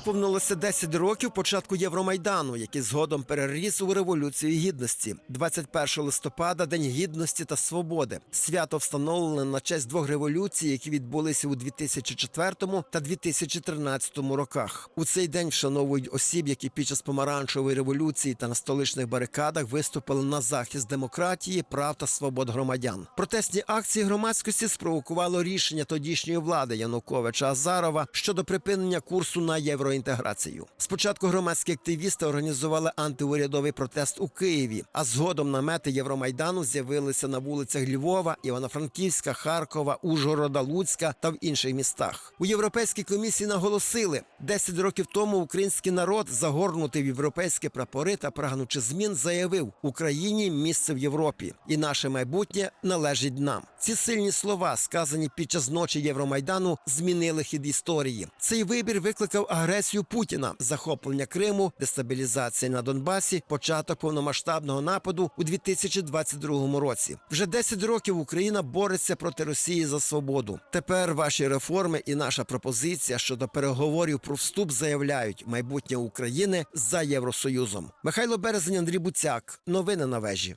Виповнилося 10 років початку Євромайдану, який згодом переріс у революцію гідності. 21 листопада День гідності та свободи. Свято встановлене на честь двох революцій, які відбулися у 2004 та 2013 роках. У цей день вшановують осіб, які під час помаранчевої революції та на столичних барикадах виступили на захист демократії, прав та свобод громадян. Протестні акції громадськості спровокувало рішення тодішньої влади Януковича Азарова щодо припинення курсу на євроінтеграцію. Спочатку громадські активісти організували антиурядовий протест у Києві, а згодом намети Євромайдану з'явилися на вулицях Львова, Івано-Франківська, Харкова, Ужгорода, Луцька та в інших містах. У європейській комісії наголосили, 10 років тому український народ, загорнутий в європейські прапори та прагнучи змін, заявив Україні місце в Європі, і наше майбутнє належить нам. Ці сильні слова, сказані під час ночі Євромайдану, змінили хід історії. Цей вибір викликав агресію Путіна, захоплення Криму, дестабілізація на Донбасі, початок повномасштабного нападу у 2022 році. Вже 10 років Україна бореться проти Росії за свободу. Тепер ваші реформи і наша пропозиція щодо переговорів про вступ заявляють майбутнє України за Євросоюзом. Михайло Березень, Андрій Буцяк. Новини на вежі.